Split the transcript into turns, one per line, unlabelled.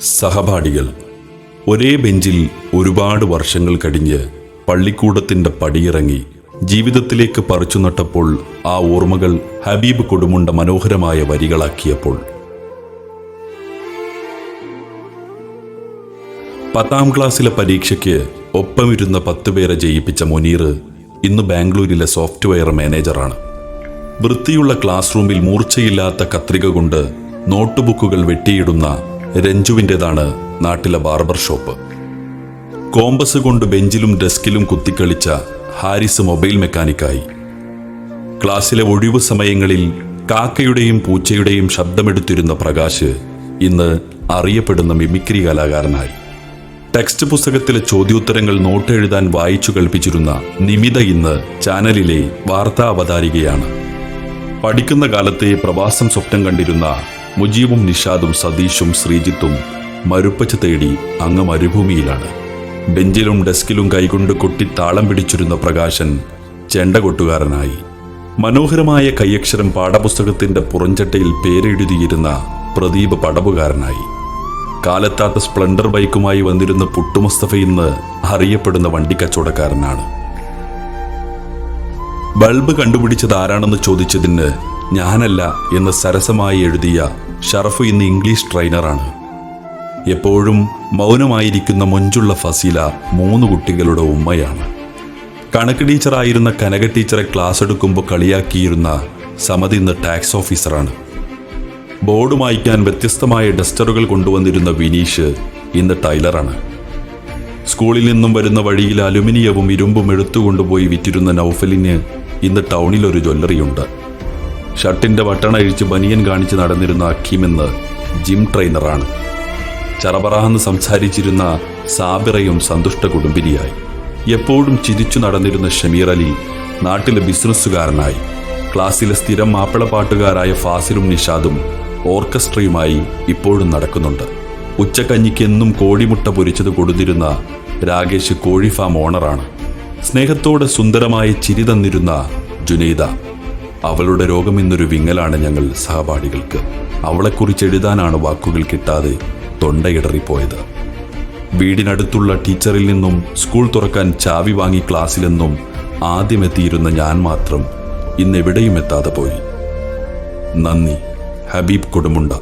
സഹപാഠികൾ. ഒരേ ബെഞ്ചിൽ ഒരുപാട് വർഷങ്ങൾ കഴിഞ്ഞ് പള്ളിക്കൂടത്തിന്റെ പടിയിറങ്ങി ജീവിതത്തിലേക്ക് പറിച്ചു നട്ടപ്പോൾ ആ ഓർമ്മകൾ ഹബീബ് കൊടുമുണ്ട മനോഹരമായ വരികളാക്കിയപ്പോൾ. പത്താം ക്ലാസ്സിലെ പരീക്ഷയ്ക്ക് ഒപ്പമിരുന്ന പത്ത് പേരെ ജയിപ്പിച്ച മുനീർ ഇന്ന് ബാംഗ്ലൂരിലെ സോഫ്റ്റ്വെയർ മാനേജറാണ്. വൃത്തിയുള്ള ക്ലാസ് റൂമിൽ മൂർച്ചയില്ലാത്ത കത്രിക കൊണ്ട് നോട്ട്ബുക്കുകൾ വെട്ടിയിടുന്ന രഞ്ജുവിന്റെതാണ് നാട്ടിലെ ബാർബർ ഷോപ്പ്. കോമ്പസ് കൊണ്ട് ബെഞ്ചിലും ഡെസ്കിലും കുത്തിക്കളിച്ച ഹാരിസ് മൊബൈൽ മെക്കാനിക്കായി. ക്ലാസ്സിലെ ഒഴിവു സമയങ്ങളിൽ കാക്കയുടെയും പൂച്ചയുടെയും ശബ്ദമെടുത്തിരുന്ന പ്രകാശ് ഇന്ന് അറിയപ്പെടുന്ന മിമിക്രി കലാകാരനായി. ടെക്സ്റ്റ് പുസ്തകത്തിലെ ചോദ്യോത്തരങ്ങൾ നോട്ടെഴുതാൻ വായിച്ചു കൽപ്പിച്ചിരുന്ന നിമിത ഇന്ന് ചാനലിലെ വാർത്താ അവതാരികയാണ്. പഠിക്കുന്ന കാലത്തെ പ്രവാസം സ്വപ്നം കണ്ടിരുന്ന മുജീബും നിഷാദും സതീഷും ശ്രീജിത്തും മരുപ്പച്ച തേടി അങ്ങ് മരുഭൂമിയിലാണ്. ബെഞ്ചിലും ഡെസ്കിലും കൈകൊണ്ട് കൊട്ടി താളം പിടിച്ചിരുന്ന പ്രകാശൻ ചെണ്ട കൊട്ടുകാരനായി മനോഹരമായ കൈയക്ഷരം പാഠപുസ്തകത്തിന്റെ പുറഞ്ചട്ടയിൽ പേരെഴുതിയിരുന്ന പ്രദീപ് പടവുകാരനായി. കാലത്താത്ത സ്പ്ലൻഡർ ബൈക്കുമായി വന്നിരുന്ന പുട്ടുമുസ്തഫ ഇന്ന് അറിയപ്പെടുന്ന വണ്ടി കച്ചവടക്കാരനാണ് ബൾബ് കണ്ടുപിടിച്ചത് ആരാണെന്ന് ചോദിച്ചതിന് ഞാനല്ല എന്ന് സരസമായി എഴുതിയ ഷറഫ് ഇന്ന് ഇംഗ്ലീഷ് ട്രെയിനറാണ്. എപ്പോഴും മൗനമായിരിക്കുന്ന മൊഞ്ചുള്ള ഫസീല മൂന്ന് കുട്ടികളുടെ ഉമ്മയാണ്. കണക്ക് ടീച്ചറായിരുന്ന കനക ടീച്ചറെ ക്ലാസ് എടുക്കുമ്പോൾ കളിയാക്കിയിരുന്ന സമതി ഇന്ന് ടാക്സ് ഓഫീസറാണ്. ബോർഡ് മായ്ക്കാൻ വ്യത്യസ്തമായ ഡസ്റ്ററുകൾ കൊണ്ടുവന്നിരുന്ന വിനീഷ് ഇന്ന് ടൈലറാണ്. സ്കൂളിൽ നിന്നും വരുന്ന വഴിയിൽ അലുമിനിയവും ഇരുമ്പും എടുത്തുകൊണ്ടുപോയി വിറ്റിരുന്ന നൗഫലിന് ഇന്ന് ടൗണിൽ ഒരു ജ്വല്ലറിയുണ്ട്. ഷർട്ടിന്റെ ബട്ടൺ അഴിച്ച് ബനിയൻ കാണിച്ച് നടന്നിരുന്ന അക്കീമെന്ന് ജിം ട്രെയിനറാണ്. ചറപറാന്ന് സംസാരിച്ചിരുന്ന സാബിറയും സന്തുഷ്ട കുടുംബിനിയായി. എപ്പോഴും ചിരിച്ചു നടന്നിരുന്ന ഷമീർ അലി നാട്ടിലെ ബിസിനസ്സുകാരനായി. ക്ലാസ്സിലെ സ്ഥിരം മാപ്പിളപ്പാട്ടുകാരായ ഫാസിലും നിഷാദും ഓർക്കസ്ട്രയുമായി ഇപ്പോഴും നടക്കുന്നുണ്ട്. ഉച്ചക്കഞ്ഞിക്കെന്നും കോഴിമുട്ട പൊരിച്ചത് കൊടുത്തിരുന്ന രാകേഷ് കോഴി ഫാം ഓണറാണ്. സ്നേഹത്തോടെ സുന്ദരമായി ചിരി തന്നിരുന്ന ജുനൈദ. അവളുടെ രോഗം ഇന്നൊരു വിങ്ങലാണ് ഞങ്ങൾ സഹപാഠികൾക്ക്. അവളെക്കുറിച്ച് എഴുതാനാണ് വാക്കുകൾ കിട്ടാതെ തൊണ്ടയിടറിപ്പോയത്. വീടിനടുത്തുള്ള ടീച്ചറിൽ നിന്നും സ്കൂൾ തുറക്കാൻ ചാവി വാങ്ങി ക്ലാസ്സിലെന്നും ആദ്യമെത്തിയിരുന്ന ഞാൻ മാത്രം ഇന്നെവിടെയും എത്താതെ പോയി. നന്ദി. ഹബീബ് കൊടുമുണ്ട.